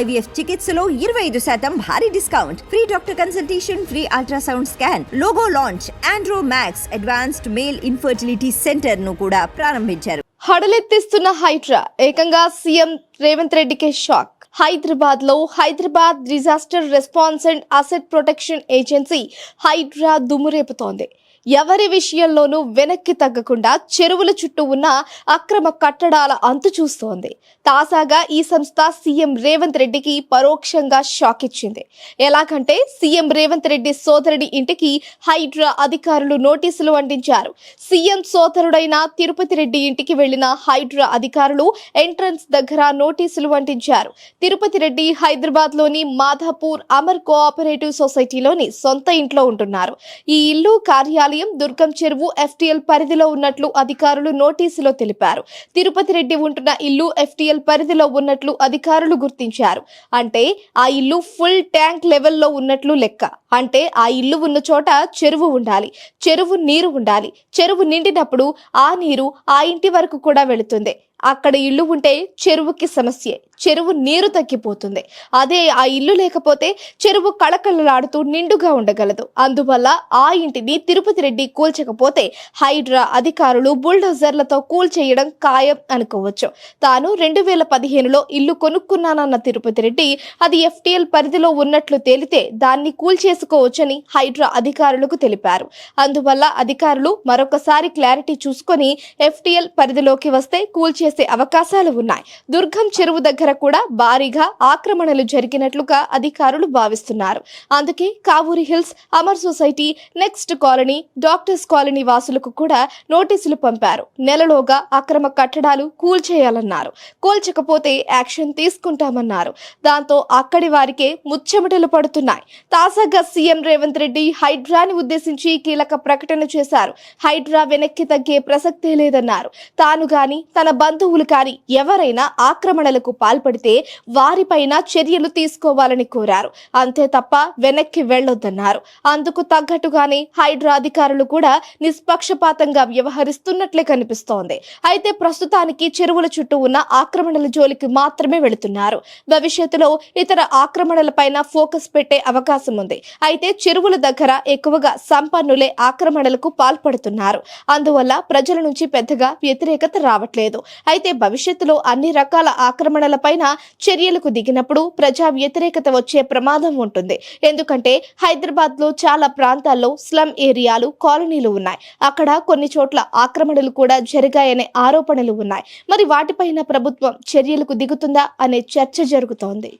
IVF చికిత్సలో ఇరవై ఐదు శాతం భారీ discount. Free doctor consultation free ultrasound scan logo launch Andromax advanced male infertility సెంటర్ను కూడా ప్రారంభించారు. హడలెత్తిస్తున్న హైడ్రా ఏకంగా సీఎం రేవంత్ రెడ్డికే షాక్. హైదరాబాద్లో Hyderabad disaster response and asset protection agency Hydraa దుమ్మురేపుతోంది. ఎవరి విషయంలోనూ వెనక్కి తగ్గకుండా చెరువుల చుట్టూ ఉన్న అక్రమ కట్టడాల అంతు చూస్తోంది. తాజాగా ఈ సంస్థ సీఎం రేవంత్ రెడ్డికి పరోక్షంగా షాక్ ఇచ్చింది. ఎలాగంటే సీఎం రేవంత్ రెడ్డి సోదరుడి ఇంటికి హైడ్రా అధికారులు నోటీసులు అందించారు. సీఎం సోదరుడైన తిరుపతి రెడ్డి ఇంటికి వెళ్ళిన హైడ్రా అధికారులు ఎంట్రన్స్ దగ్గర నోటీసులు అంటించారు. తిరుపతి రెడ్డి హైదరాబాద్లోని మాధాపూర్ అమర్ కోఆపరేటివ్ సొసైటీలోని సొంత ఇంట్లో ఉంటున్నారు. ఈ ఇల్లు కార్యాలయం దుర్గం చెరువు ఎఫ్టీఎల్ పరిధిలో ఉన్నట్లు అధికారులు నోటీసులో తెలిపారు. తిరుపతి రెడ్డి ఉంటున్న ఇల్లు ఎఫ్టీఎల్ పరిధిలో ఉన్నట్లు అధికారులు గుర్తించారు. అంటే ఆ ఇల్లు ఫుల్ ట్యాంక్ లెవెల్లో ఉన్నట్లు లెక్క. అంటే ఆ ఇల్లు ఉన్న చోట చెరువు ఉండాలి. చెరువు నీరు ఉండాలి. చెరువు నిండినప్పుడు ఆ నీరు ఆ ఇంటి వరకు కూడా వెళుతుంది. అక్కడ ఇల్లు ఉంటే చెరువుకి సమస్యే. చెరువు నీరు తగ్గిపోతుంది. అదే ఆ ఇల్లు లేకపోతే చెరువు కళకళలాడుతూ నిండుగా ఉండగలదు. అందువల్ల ఆ ఇంటిని తిరుపతి రెడ్డి కూల్చకపోతే హైడ్రా అధికారులు బుల్డోజర్లతో కూల్చేయడం ఖాయం అనుకోవచ్చు. తాను రెండు వేల పదిహేనులో ఇల్లు కొనుక్కున్నానన్న తిరుపతి రెడ్డి అది ఎఫ్టీఎల్ పరిధిలో ఉన్నట్లు తేలితే దాన్ని కూల్చేసుకోవచ్చని హైడ్రా అధికారులకు తెలిపారు. అందువల్ల అధికారులు మరొకసారి క్లారిటీ చూసుకొని ఎఫ్టీఎల్ పరిధిలోకి వస్తే చేసే అవకాశాలు ఉన్నాయి. దుర్గం చెరువు దగ్గర కూడా భారీగా ఆక్రమణలు జరిగినట్లుగా అధికారులు భావిస్తున్నారు. అందుకే Kavuri hills Amar society next colony doctors colony వాసులకు కూడా నోటీసులు పంపారు. నెలలోగా అక్రమ కట్టడాలు కూల్చేయాలన్నారు. కూల్చకపోతే యాక్షన్ తీసుకుంటామన్నారు. దాంతో అక్కడి వారికే ముచ్చెమటలు పడుతున్నాయి. తాజాగా సీఎం రేవంత్ రెడ్డి హైడ్రాని ఉద్దేశించి కీలక ప్రకటన చేశారు. హైడ్రా వెనక్కి తగ్గే ప్రసక్తే లేదన్నారు. తాను గాని తన బంధువులు కాని ఎవరైనా ఆక్రమణలకు పాల్పడితే వారిపైన చర్యలు తీసుకోవాలని కోరారు. అంతే తప్ప వెనక్కి వెళ్ళొద్దన్నారు అందుకు తగ్గట్టుగానే హైడ్రా అధికారులు కూడా నిష్పక్షపాతంగా వ్యవహరిస్తున్నట్లే కనిపిస్తోంది. అయితే ప్రస్తుతానికి చెరువుల చుట్టూ ఉన్న ఆక్రమణల జోలికి మాత్రమే వెళుతున్నారు. భవిష్యత్తులో ఇతర ఆక్రమణలపైన ఫోకస్ పెట్టే అవకాశం ఉంది. అయితే చెరువుల దగ్గర ఎక్కువగా సంపన్నులే ఆక్రమణలకు పాల్పడుతున్నారు. అందువల్ల ప్రజల నుంచి పెద్దగా వ్యతిరేకత రావట్లేదు. అయితే భవిష్యత్తులో అన్ని రకాల ఆక్రమణలపైన చర్యలకు దిగినప్పుడు ప్రజా వ్యతిరేకత వచ్చే ప్రమాదం ఉంటుంది. ఎందుకంటే హైదరాబాద్లో చాలా ప్రాంతాల్లో స్లమ్ ఏరియాలు కాలనీలు ఉన్నాయి. అక్కడ కొన్ని చోట్ల ఆక్రమణలు కూడా జరిగాయనే ఆరోపణలు ఉన్నాయి. మరి వాటిపైన ప్రభుత్వం చర్యలకు దిగుతుందా అనే చర్చ జరుగుతోంది.